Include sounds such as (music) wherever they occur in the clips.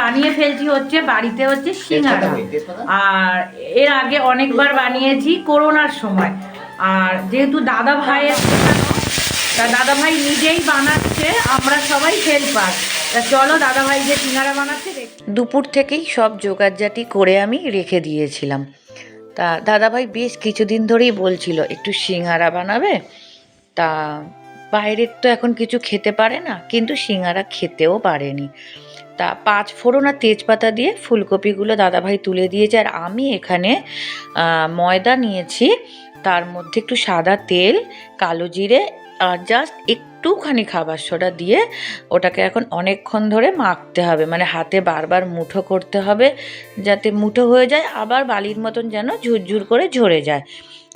বানিয়ে ফেলছি হচ্ছে বাড়িতে হচ্ছে সিঙ্গারা। আর এর আগে অনেকবার বানিয়েছি করোনার সময়। আর যেহেতু দাদা ভাইয়ের তা দাদা ভাই নিজেই বানাচ্ছে আমরা সবাই হেল্পার। তা চলো দাদা ভাই যে সিঙ্গারা বানাচ্ছে দুপুর থেকেই সব জোগাড়জাটি করে আমি রেখে দিয়েছিলাম। তা দাদাভাই বেশ কিছুদিন ধরেই বলছিল একটু সিঙ্গারা বানাবে? তা বাইরের তো এখন কিছু খেতে পারে না কিন্তু সিঙ্গারা খেতেও পারেনি। তা পাঁচ ফোড়ন আর তেজপাতা দিয়ে ফুলকপিগুলো দাদাভাই তুলে দিয়েছে। আর আমি এখানে ময়দা নিয়েছি। তার মধ্যে একটু সাদা তেল, কালো জিরে আর জাস্ট একটুখানি খাবার সোডা দিয়ে ওটাকে এখন অনেকক্ষণ ধরে মাখতে হবে। মানে হাতে বারবার মুঠো করতে হবে যাতে মুঠো হয়ে যায়, আবার বালির মতন যেন ঝুরঝুর করে ঝরে যায়।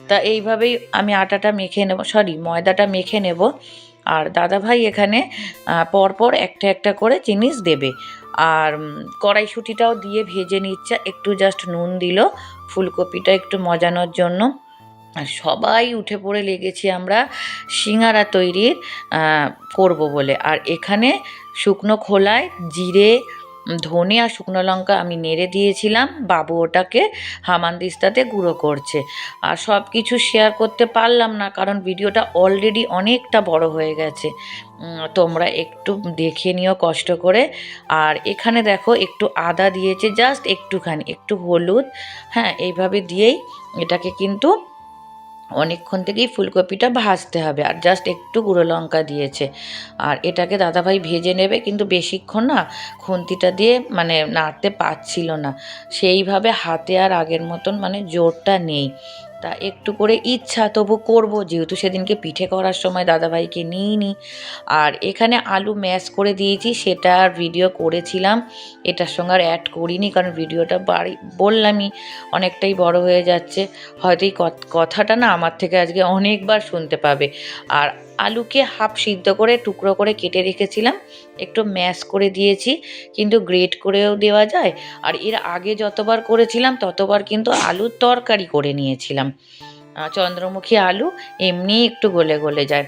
তা এইভাবেই আমি আটাটা মেখে নেব সরি ময়দাটা মেখে নেব। আর দাদাভাই এখানে পরপর একটা একটা করে জিনিস দেবে। আর কড়াইশুঁটিটাও দিয়ে ভেজে নিচ্ছে, একটু জাস্ট নুন দিল, ফুলকপিটা একটু মজানোর জন্য। আর সবাই উঠে পড়ে লেগেছি আমরা সিঙ্গারা তৈরির করব বলে। আর এখানে শুকনো খোলায় জিরে ধনে আর শুকনো লঙ্কা আমি নেড়ে দিয়েছিলাম। বাবু ওটাকে হামানদিস্তাতে গুঁড়ো করছে। আর সব কিছু শেয়ার করতে পারলাম না কারণ ভিডিওটা অলরেডি অনেকটা বড় হয়ে গেছে। তোমরা একটু দেখে নিও কষ্ট করে। আর এখানে দেখো একটু আদা দিয়েছে জাস্ট একটুখানি, একটু হলুদ। হ্যাঁ এইভাবে দিয়েই এটাকে কিন্তু অনেকক্ষণ থেকেই ফুলকপিটা ভাজতে হবে আর জাস্ট একটু গুঁড়ো লঙ্কা দিয়েছে। আর এটাকে দাদাভাই ভেজে নেবে, কিন্তু বেশিক্ষণ না খুন্তিটা দিয়ে মানে নাড়তে পারছিল না। সেইভাবে হাতে আর আগের মতন মানে জোরটা নেই। তা একটু করে ইচ্ছা তবু করব, যেহেতু সেদিনকে পিঠে করার সময় দাদাভাইকে নিইনি। আর এখানে আলু ম্যাশ করে দিয়েছি, সেটা ভিডিও করেছিলাম। এটার সঙ্গে আর অ্যাড করিনি, কারণ ভিডিওটা বাড়ি, বললামই অনেকটাই বড় হয়ে যাচ্ছে। হয়তো এই কথ- কথাটা না আমার থেকে আজকে অনেকবার শুনতে পাবে। আর আলুকে হাফ সিদ্ধ করে টুকরো করে কেটে রেখেছিলাম। একটু ম্যাশ করে দিয়েছি, কিন্তু গ্রেট করেও দেওয়া যায়। আর এর আগে যতবার করেছিলাম, ততবার কিন্তু আলুর তরকারি করে নিয়েছিলাম। চন্দ্রমুখী আলু এমনি একটু গলে গলে যায়।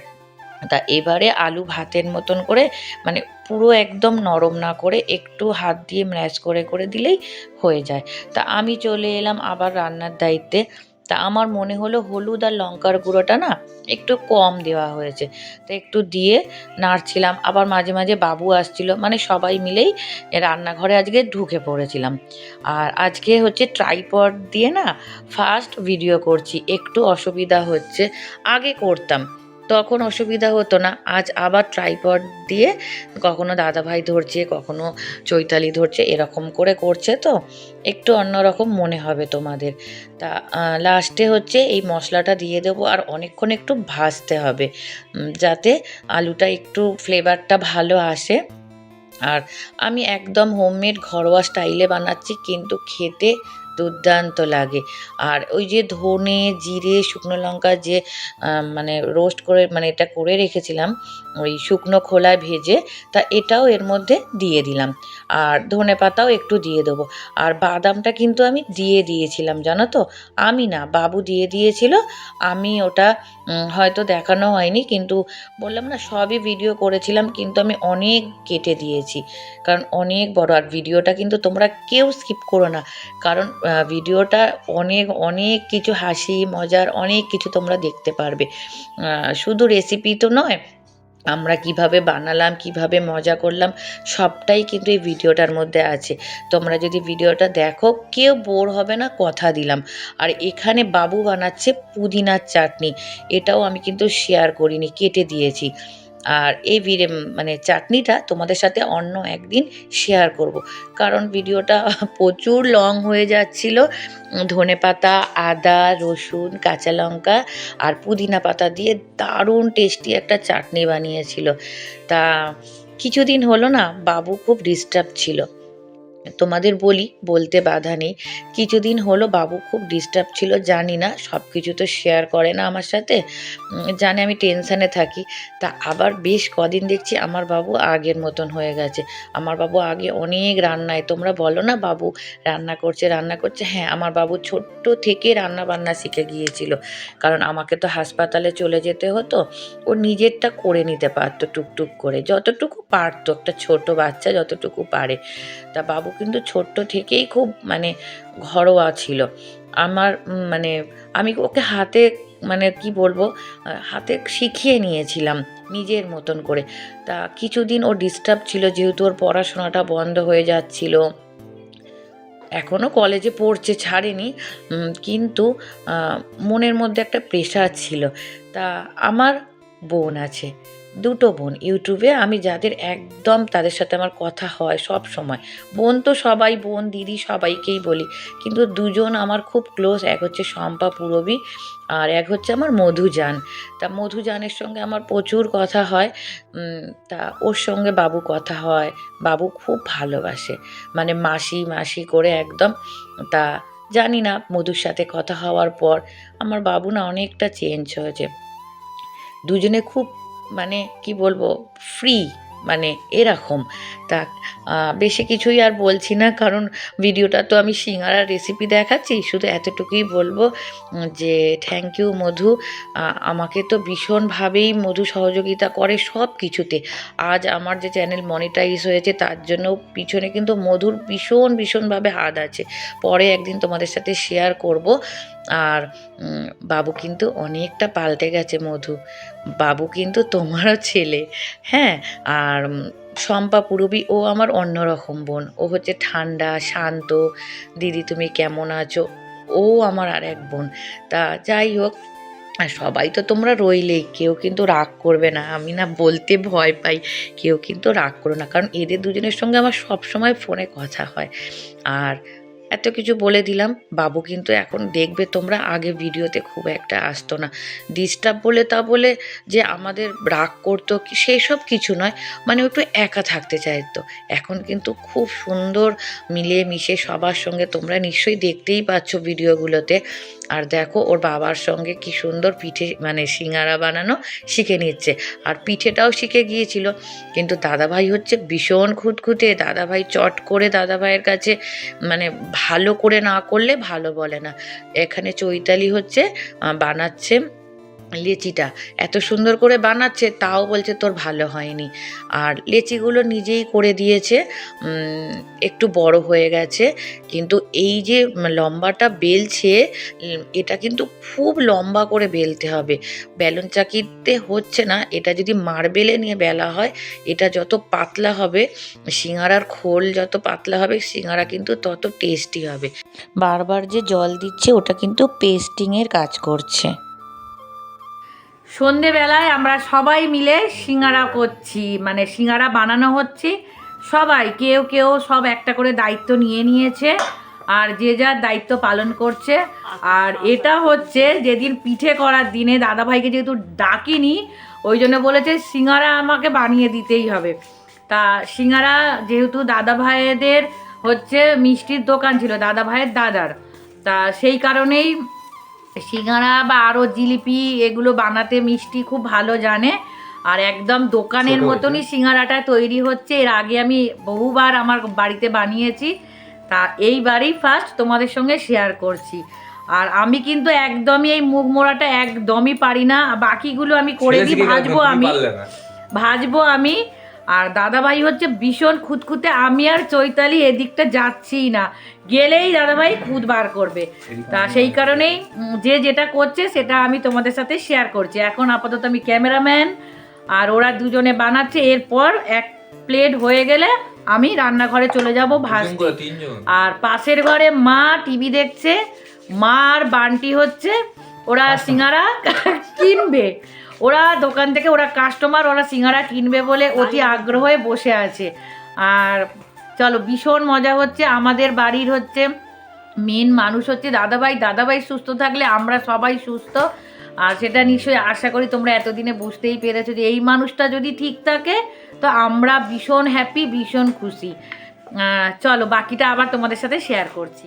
তা এবারে আলু ভাতের মতন করে মানে পুরো একদম নরম না করে একটু হাত দিয়ে ম্যাশ করে করে দিলেই হয়ে যায়। তা আমি চলে এলাম আবার রান্নার দায়িত্বে। তা আমার মনে হলো হলুদ আর লঙ্কার গুঁড়োটা না একটু কম দেওয়া হয়েছে। তো একটু দিয়ে নাড়ছিলাম, আবার মাঝে মাঝে বাবু আসছিল মানে সবাই মিলেই রান্নাঘরে আজকে ঢুকে পড়েছিলাম। আর আজকে হচ্ছে ট্রাইপড দিয়ে না ফার্স্ট ভিডিও করছি, একটু অসুবিধা হচ্ছে, আগে করতাম। তখন অসুবিধা হতো না। আজ আবার ট্রাইপড দিয়ে কখনো দাদাভাই ধরছে, কখনো চৈতালি ধরছে, এরকম করে করছে তো। একটু অন্যরকম মনে হবে তোমাদের। তা লাস্টে হচ্ছে এই মশলাটা দিয়ে দেবো আর অনেকক্ষণ একটু ভাজতে হবে যাতে আলুটা একটু ফ্লেভারটা ভালো আসে। আর আমি একদম হোমমেড ঘরোয়া স্টাইলে বানাচ্ছি, কিন্তু খেতে দুর্দান্ত লাগে। আর ওই যে ধনে, জিরে, শুকনো লঙ্কা যে মানে রোস্ট করে মানে এটা করে রেখেছিলাম, ওই শুকনো খোলায় ভেজে, তা এটাও এর মধ্যে দিয়ে দিলাম। আর ধনে পাতাও একটু দিয়ে দেবো। আর বাদামটা কিন্তু আমি দিয়ে দিয়েছিলাম, জানো তো? আমি না, বাবু দিয়ে দিয়েছিল, আমি ওটা হয়তো দেখানো হয়নি, কিন্তু বললাম না, সবই ভিডিও করেছিলাম, কিন্তু আমি অনেক কেটে দিয়েছি। কারণ অনেক বড়, আর ভিডিওটা কিন্তু তোমরা কেউ স্কিপ করো না। কারণ ভিডিওটা অনেক অনেক কিছু হাসি, মজার, অনেক কিছু তোমরা দেখতে পারবে। শুধু রেসিপি তো নয় আমরা কীভাবে বানালাম, কীভাবে মজা করলাম, সবটাই কিন্তু এই ভিডিওটার মধ্যে আছে। তোমরা যদি ভিডিওটা দেখো, কেউ বোর হবে না, কথা দিলাম। আর এখানে বাবু বানাচ্ছে পুদিনার চাটনি। এটাও আমি কিন্তু শেয়ার করিনি, কেটে দিয়েছি। আর এই মানে চাটনিটা তোমাদের সাথে অন্য একদিন শেয়ার করব। কারণ ভিডিওটা (laughs) প্রচুর লং হয়ে যাচ্ছিল। ধনে পাতা, আদা, রসুন, কাঁচা লঙ্কা আর পুদিনা পাতা দিয়ে দারুণ টেস্টি একটা চাটনি বানিয়েছিল। তা কিছুদিন হলো না, বাবু খুব ডিস্টার্ব ছিল। তোমাদের বলি, বলতে বাধা নেই। কিছুদিন হলো, বাবু খুব ডিস্টার্ব ছিল, জানি না সব কিছু তো শেয়ার করে না আমার সাথে। জানে আমি টেনশানে থাকি। তা আবার বেশ কদিন দেখছি, আমার বাবু আগের মতন হয়ে গেছে। আমার বাবু আগে অনেক রান্নায়, তোমরা বলো না বাবু, রান্না করছে রান্না করছে। হ্যাঁ আমার বাবু ছোট্ট থেকে রান্না বান্না শিখে গিয়েছিল। কারণ আমাকে তো হাসপাতালে চলে যেতে হতো, ও নিজেরটা করে নিতে পারতো টুকটুক করে। যতটুকু পারতো, একটা ছোট বাচ্চা যতটুকু পারে। তা বাবু কিন্তু ছোট্ট থেকেই খুব মানে ঘরোয়া ছিল। আমার মানে আমি ওকে হাতে মানে কি বলব হাতে শিখিয়ে নিয়েছিলাম নিজের মতন করে। তা কিছুদিন ও ডিস্টার্ব ছিল, যেহেতু ওর পড়াশোনাটা বন্ধ হয়ে যাচ্ছিল। এখনও কলেজে পড়ছে, ছাড়েনি কিন্তু মনের মধ্যে একটা প্রেশার ছিল। তা আমার বোন আছে। দুটো বোন ইউটিউবে আমি যাদের একদম তাদের সাথে আমার কথা হয় সব সময়। বোন তো সবাই, বোন, দিদি সবাইকেই বলি। কিন্তু দুজন আমার খুব ক্লোজ এক হচ্ছে শম্পা পুরবী আর এক হচ্ছে আমার মধুজান। তা মধুজানের সঙ্গে আমার প্রচুর কথা হয় তা ওর সঙ্গে বাবু কথা হয়, বাবু খুব ভালোবাসে। মানে মাসি মাসি করে একদম, তা জানি না মধুর সাথে কথা হওয়ার পর আমার বাবু না অনেকটা চেঞ্জ হয়েছে। দুজনে খুব মানে কি বলব ফ্রি মানে এরকম। তা বেশি কিছুই আর বলছি না, কারণ ভিডিওটা তো আমি সিঙ্গারার রেসিপি দেখাচ্ছি, শুধু এতটুকুই বলব যে থ্যাংক ইউ মধু আমাকে তো ভীষণভাবেই মধু সহযোগিতা করে সব কিছুতে আজ আমার যে চ্যানেল মনিটাইজ হয়েছে, তার জন্য পিছনে কিন্তু মধুর ভীষণ, ভীষণভাবে হাত আছে। পরে একদিন তোমাদের সাথে শেয়ার করব, আর বাবু কিন্তু অনেকটা পাল্টে গেছে মধু। বাবু কিন্তু তোমারও ছেলে। হ্যাঁ আর শম্পা পুরবী, ও আমার অন্যরকম বোন। ও হচ্ছে ঠান্ডা, শান্ত। দিদি, তুমি কেমন আছো? ও আমার আর এক বোন। তা যাই হোক সবাই তো তোমরা রইলেই। কেউ কিন্তু রাগ করবে না। আমি না বলতে ভয় পাই। কেউ কিন্তু রাগ করো না। কারণ এদের দুজনের সঙ্গে আমার সব সময় ফোনে কথা হয়। আর এত কিছু বলে দিলাম। বাবু কিন্তু এখন দেখবে তোমরা আগে ভিডিওতে খুব একটা আসতো না। ডিস্টার্ব বলে তা বলে যে আমাদের রাগ করতো সেই সব কিছু নয় মানে একটু একা থাকতে চাইতো। এখন কিন্তু খুব সুন্দর মিলিয়ে মিশে সবার সঙ্গে তোমরা নিশ্চয়ই দেখতেই পাচ্ছ ভিডিওগুলোতে। আর দেখো ওর বাবার সঙ্গে কি সুন্দর পিঠে মানে সিঙ্গারা বানানো শিখে নিচ্ছে। আর পিঠেটাও শিখে গিয়েছিল। কিন্তু দাদাভাই হচ্ছে ভীষণ খুঁতখুঁতে, দাদাভাই চট করে দাদাভাইয়ের কাছে মানে ভালো করে না করলে ভালো বলে না। এখানে চৈতালি হচ্ছে বানাচ্ছে লেচিটা এত সুন্দর করে বানাচ্ছে, তাও বলছে তোর ভালো হয়নি। আর লেচিগুলো নিজেই করে দিয়েছে একটু বড় হয়ে গেছে, কিন্তু এই যে লম্বাটা বেলছে এটা কিন্তু খুব লম্বা করে বেলতে হবে। বেলুন চাকিতে হচ্ছে না, এটা যদি মার্বেলে নিয়ে বেলা হয়, এটা যত পাতলা হবে, সিঙ্গারার খোল যত পাতলা হবে, সিঙ্গারা কিন্তু তত টেস্টি হবে। বারবার যে জল দিচ্ছে, ওটা কিন্তু পেস্টিংয়ের কাজ করছে। সন্ধেবেলায় আমরা সবাই মিলে সিঙ্গারা করছি মানে সিঙ্গারা বানানো হচ্ছে। সবাই, কেউ কেউ সব একটা করে দায়িত্ব নিয়ে নিয়েছে, আর যে যার দায়িত্ব পালন করছে। আর এটা হচ্ছে যেদিন পিঠে করার দিনে দাদাভাইকে যেহেতু ডাকিনি, ওই জন্য বলেছে সিঙ্গারা আমাকে বানিয়ে দিতেই হবে। তা সিঙ্গারা যেহেতু দাদা ভাইদের হচ্ছে মিষ্টির দোকান ছিল দাদা ভাইয়ের দাদার। তা সেই কারণেই সিঙ্গারা বা আরও জিলিপি এগুলো বানাতে মিষ্টি খুব ভালো জানে। আর একদম দোকানের মতনই সিঙ্গারাটা তৈরি হচ্ছে। এর আগে আমি বহুবার আমার বাড়িতে বানিয়েছি। তা এইবারই ফার্স্ট তোমাদের সঙ্গে শেয়ার করছি। আর আমি কিন্তু একদমই এই মুগ মোড়াটা একদমই পারি না। বাকিগুলো আমি করে দিই ভাজবো আমি। ভাজবো আমি। আর দাদাভাই হচ্ছে ভীষণ খুঁতখুঁতে আমি আর চৈতালি এদিকটা যাচ্ছিই না। গেলেই দাদাভাই খুদ বার করবে। তা সেই কারণেই যে যেটা করছে সেটা আমি তোমাদের সাথে শেয়ার করছি। এখন আপাতত আমি ক্যামেরাম্যান আর ওরা দুজনে বানাচ্ছে। এরপর এক প্লেট হয়ে গেলে আমি রান্নাঘরে চলে যাব ভাজতে আর পাশের ঘরে মা টিভি দেখছে। মা আর বান্টি হচ্ছে ওরা সিঙ্গারা কিনবে। ওরা দোকান থেকে ওরা কাস্টমার ওরা সিঙ্গারা কিনবে বলে অতি আগ্রহে বসে আছে। আর চলো ভীষণ মজা হচ্ছে। আমাদের বাড়ির হচ্ছে মেন মানুষ হচ্ছে দাদাভাই। দাদাভাই সুস্থ থাকলে আমরা সবাই সুস্থ। আর সেটা নিশ্চয়ই আশা করি তোমরা এতদিনে বুঝতেই পেরেছ যে এই মানুষটা যদি ঠিক থাকে তো আমরা ভীষণ হ্যাপি ভীষণ খুশি। চলো বাকিটা আবার তোমাদের সাথে শেয়ার করছি।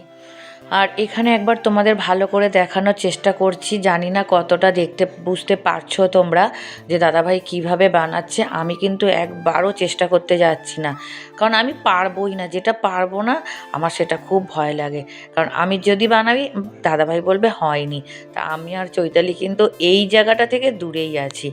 আর এখানে একবার তোমাদের ভালো করে দেখানোর চেষ্টা করছি। জানি না কতটা দেখতে, বুঝতে পারছ তোমরা যে দাদাভাই কীভাবে বানাচ্ছে। আমি কিন্তু একবারও চেষ্টা করতে যাচ্ছি না। কারণ আমি পারবোই না। যেটা পারব না, আমার সেটা খুব ভয় লাগে। কারণ আমি যদি বানাবি দাদাভাই বলবে হয়নি। তা আমি আর চৈতালি কিন্তু এই জায়গাটা থেকে দূরেই আছি।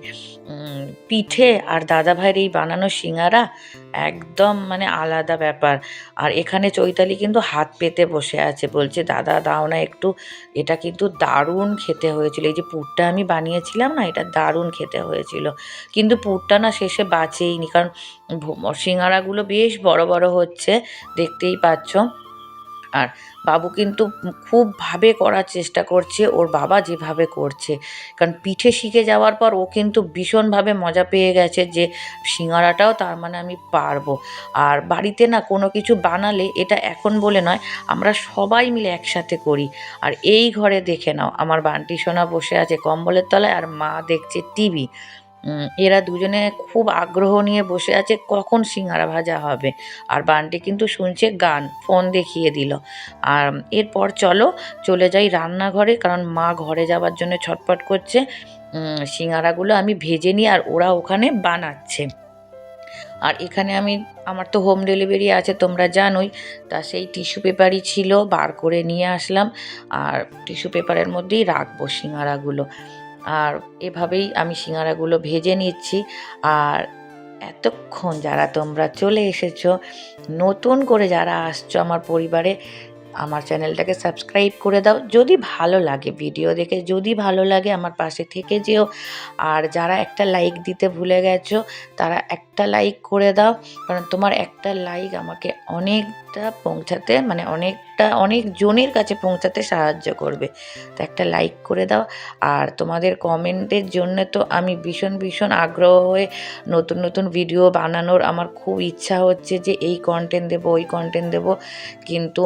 পিঠে আর দাদাভাইয়ের এই বানানো সিঙ্গারা একদম মানে আলাদা ব্যাপার। আর এখানে চৈতালি কিন্তু হাত পেতে বসে আছে, বলছে দাদা, দাও না একটু। এটা কিন্তু দারুণ খেতে হয়েছিল। এই যে পুরটা আমি বানিয়েছিলাম না, এটা দারুণ খেতে হয়েছিল। কিন্তু পুরটা না শেষে বাঁচেইনি। কারণ সিঙ্গারাগুলো বেশ বড় বড় হচ্ছে, দেখতেই পাচ্ছ। আর বাবু কিন্তু খুব ভাবে করার চেষ্টা করছে, ওর বাবা যেভাবে করছে। কারণ পিঠে শিখে যাওয়ার পর ও কিন্তু ভীষণভাবে মজা পেয়ে গেছে যে সিঙ্গারাটাও তার মানে আমি পারব। আর বাড়িতে না কোনো কিছু বানালে এটা এখন বলে নয়, আমরা সবাই মিলে একসাথে করি। আর এই ঘরে দেখে নাও, আমার বান্টি সোনা বসে আছে কম্বলের তলায় আর মা দেখছে টিভি। এরা দুজনে খুব আগ্রহ নিয়ে বসে আছে কখন সিঙ্গারা ভাজা হবে। আর বান্টি কিন্তু শুনছে গান, ফোন দেখিয়ে দিল। আর এরপর চলো, চলে যাই রান্নাঘরে, কারণ মা ঘরে যাওয়ার জন্য ছটপট করছে। সিঙ্গারাগুলো আমি ভেজে নিই আর ওরা ওখানে বানাচ্ছে। আর এখানে আমি, আমার তো হোম ডেলিভারি আছে, তোমরা জানোই। তা সেই টিস্যু পেপারই ছিল, বার করে নিয়ে আসলাম। আর টিস্যু পেপারের মধ্যেই রাখব সিঙ্গারাগুলো। আর এভাবেই আমি সিঙ্গারাগুলো ভেজে নিচ্ছি। আর এতক্ষণ যারা তোমরা চলে এসেছ, নতুন করে যারা আসছো আমার পরিবারে, আমার চ্যানেলটাকে সাবস্ক্রাইব করে দাও। যদি ভালো লাগে ভিডিও দেখে, যদি ভালো লাগে আমার পাশে থেকে যেও। আর যারা একটা লাইক দিতে ভুলে গেছো, তারা একটা লাইক করে দাও। কারণ তোমার একটা লাইক আমাকে অনেকটা পৌঁছাতে মানে অনেকটা অনেক জনের কাছে পৌঁছাতে সাহায্য করবে। তো একটা লাইক করে দাও। আর তোমাদের কমেন্টের জন্য তো আমি ভীষণ ভীষণ আগ্রহ হয়ে নতুন নতুন ভিডিও বানানোর আমার খুব ইচ্ছা হচ্ছে যে এই কন্টেন্ট দেবো, ওই কন্টেন্ট দেবো। কিন্তু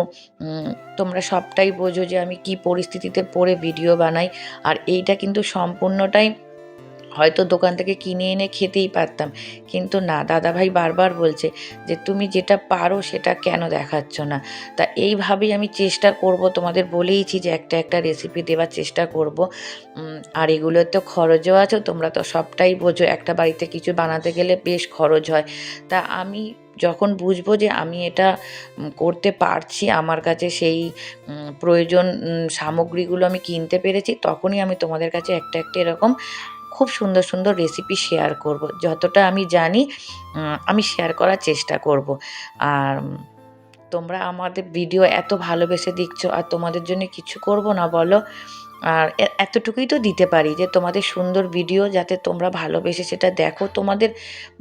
তোমরা সবটাই বোঝো যে আমি কি পরিস্থিতিতে পড়ে ভিডিও বানাই। আর এইটা কিন্তু সম্পূর্ণটাই হয়তো দোকান থেকে কিনে এনে খেতেই পারতাম। কিন্তু না, দাদাভাই বারবার বলছে যে, তুমি যেটা পারো সেটা কেন দেখাচ্ছ না? তা এইভাবেই আমি চেষ্টা করব, তোমাদের বলেইছি যে, একটা একটা রেসিপি দেওয়ার চেষ্টা করব। আর এগুলোর তো খরচও আছে, তোমরা তো সবটাই বোঝো, একটা বাড়িতে কিছু বানাতে গেলে বেশ খরচ হয়। তা আমি যখন বুঝব যে, আমি এটা করতে পারছি, আমার কাছে সেই প্রয়োজন সামগ্রীগুলো আমি কিনতে পেরেছি, তখনই আমি তোমাদের কাছে একটা একটা এরকম খুব সুন্দর সুন্দর রেসিপি শেয়ার করব। যতটা আমি জানি আমি শেয়ার করার চেষ্টা করব। আর তোমরা আমাদের ভিডিও এত ভালোবেসে দেখছ, আর তোমাদের জন্য কিছু করব না বলো? আর এতটুকুই তো দিতে পারি যে তোমাদের সুন্দর ভিডিও যাতে তোমরা ভালোবেসে সেটা দেখো, তোমাদের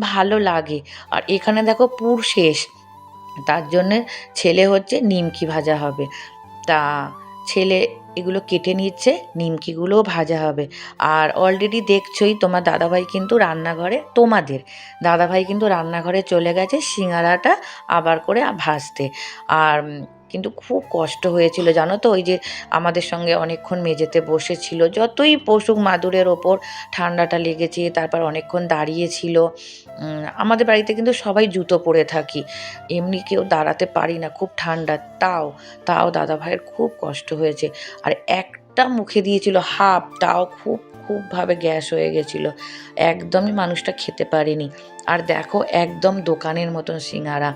ভালো লাগে। আর এখানে দেখো পুর শেষ। তার জন্যে ছেলে হচ্ছে নিমকি ভাজা হবে। তা ছেলে এগুলো কেটে নিচ্ছে, নিমকিগুলোও ভাজা হবে। আর অলরেডি দেখছোই, তোমার দাদাভাই কিন্তু রান্নাঘরে, তোমাদের দাদাভাই কিন্তু রান্নাঘরে চলে গেছে, সিঙ্গারাটা আবার করে ভাজতে। আর কিন্তু খুব কষ্ট হয়েছিল, জানো তো? ওই যে আমাদের সঙ্গে অনেকক্ষণ মেঝেতে বসেছিল, যতই পশুক মাদুরের ওপর ঠান্ডাটা লেগেছে, তারপর অনেকক্ষণ দাঁড়িয়েছিল। আমাদের বাড়িতে কিন্তু সবাই জুতো পরে থাকি। এমনি কেউ দাঁড়াতে পারি না, খুব ঠান্ডা। তাও তাও দাদা ভাইয়ের খুব কষ্ট হয়েছে। আর একটা মুখে দিয়েছিল হাফ, তাও খুব খুবভাবে গ্যাস হয়ে গেছিল। একদমই মানুষটা খেতে পারেনি। আর দেখো, একদম দোকানের মতন সিঙ্গারা।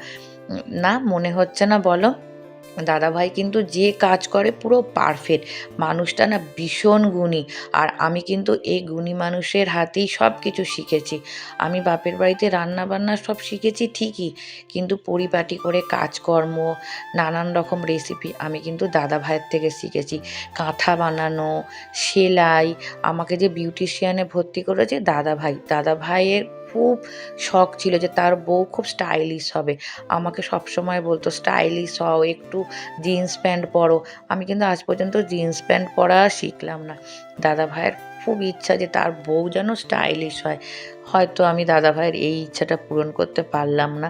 না, মনে হচ্ছে না বলো? দাদাভাই কিন্তু যে কাজ করে পুরো পারফেক্ট মানুষটা না ভীষণ গুণী। আর আমি কিন্তু এই গুণী মানুষের হাতেই সব কিছু শিখেছি। আমি বাপের বাড়িতে রান্না বান্না সব শিখেছি ঠিকই, কিন্তু পরিপাটি করে কাজকর্ম, নানান রকম রেসিপি আমি কিন্তু দাদা ভাইয়ের থেকে শিখেছি। কাঁথা বানানো, সেলাই, আমাকে যে বিউটিশিয়ানে ভর্তি করেছে দাদা ভাই দাদা ভাইয়ের খুব শখ ছিল যে তার বউ খুব স্টাইলিশ হবে। আমাকে সব সময় বলতো স্টাইলিশ হও, একটু জিন্স প্যান্ট পরো। আমি কিন্তু আজ পর্যন্ত জিন্স প্যান্ট পরা শিখলাম না। দাদা ভাইয়ের খুব ইচ্ছা যে তার বউ যেন স্টাইলিশ হয়। হয়তো আমি দাদা ভাইয়ের এই ইচ্ছাটা পূরণ করতে পারলাম না।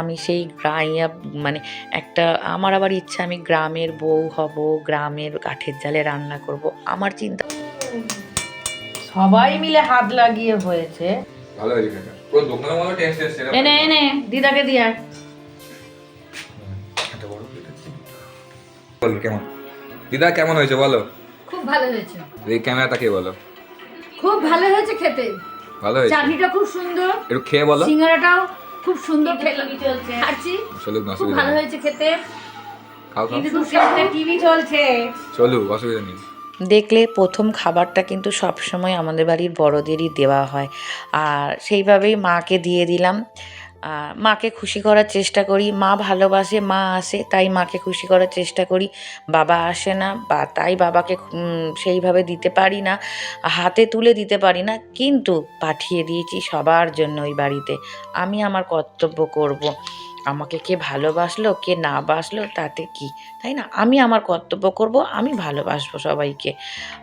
আমি সেই গ্রাইয়া মানে একটা, আমার আবার ইচ্ছা আমি গ্রামের বউ হব, গ্রামের কাঠের জালে রান্না করব। আমার চিন্তা সবাই মিলে হাত লাগিয়ে হয়েছে। ভালো হয়েছে খেতে। পুরো দোকানের মতো টেস্ট এসছে এনে এনে দিদাকে দিয়ে। বল কেমন? দিদা কেমন হয়েছে বলো? খুব ভালো হয়েছে। এই বলো? খুব ভালো হয়েছে খেতে। ভালো হয়েছে? চাটনিটা খুব সুন্দর। একটু খেয়ে বলো। সিঙ্গারাটাও খুব সুন্দর খাচ্ছি। খুব ভালো হয়েছে খেতে। খাও খাও। কিন্তু টিভি চলছে। চলুক অসুবিধা নেই। দেখলে প্রথম খাবারটা কিন্তু সব সময় আমাদের বাড়ির বড়দেরই দেওয়া হয়। আর সেইভাবেই মাকে দিয়ে দিলাম। মাকে খুশি করার চেষ্টা করি। মা ভালোবাসে, মা আসে, তাই মাকে খুশি করার চেষ্টা করি। বাবা আসে না বা তাই বাবাকে সেইভাবে দিতে পারি না, হাতে তুলে দিতে পারি না, কিন্তু পাঠিয়ে দিয়েছি সবার জন্য ওই বাড়িতে। আমি আমার কর্তব্য করব। আমাকে কে ভালোবাসলো, কে না বাসলো, তাতে কি? তাই না? আমি আমার কর্তব্য করব, আমি ভালোবাসবো সবাইকে।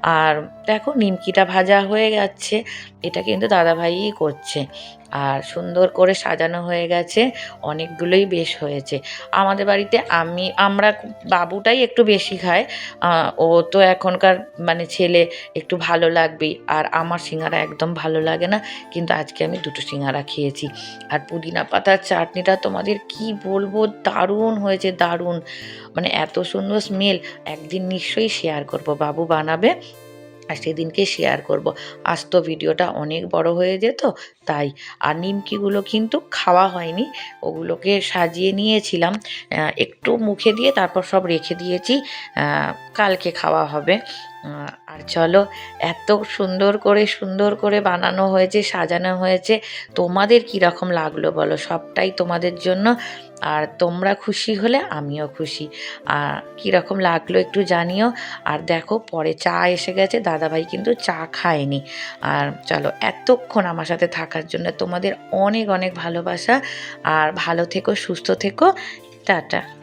আর দেখো, নিমকিটা ভাজা হয়ে যাচ্ছে। এটা কিন্তু দাদাভাইই করছে। আর সুন্দর করে সাজানো হয়ে গেছে অনেকগুলোই বেশ হয়েছে। আমাদের বাড়িতে আমি আমরা বাবুটাই একটু বেশি আহ, ও তো এখনকার মানে ছেলে একটু ভালো লাগবেই। আর আমার সিঙ্গারা একদম ভালো লাগে না কিন্তু আজকে আমি দুটো সিঙ্গারা খেয়েছি। আর পুদিনা পাতার চাটনিটা তোমাদের কি বলব দারুণ হয়েছে দারুণ। মানে এত সুন্দর স্মেল একদিন নিশ্চয়ই শেয়ার করব। বাবু বানাবে আর সেদিনকে শেয়ার করব। আজ তো ভিডিওটা অনেক বড় হয়ে যেত, তাই আর নিমকিগুলো কিন্তু খাওয়া হয়নি। ওগুলোকে সাজিয়ে নিয়েছিলাম একটু মুখে দিয়ে তারপর সব রেখে দিয়েছি কালকে খাওয়া হবে। আর চলো, এত সুন্দর করে সুন্দর করে বানানো হয়েছে, সাজানো হয়েছে। তোমাদের কীরকম লাগল বলো? সবটাই তোমাদের জন্য আর তোমরা খুশি হলে আমিও খুশি। আর কীরকম লাগল একটু জানিও। আর দেখো, পরে চা এসে গেছে, দাদাভাই কিন্তু চা খায়নি। আর চলো, এতক্ষণ আমার সাথে থাকার জন্য তোমাদের অনেক অনেক ভালোবাসা। আর ভালো থেকো, সুস্থ থেকো। টাটা।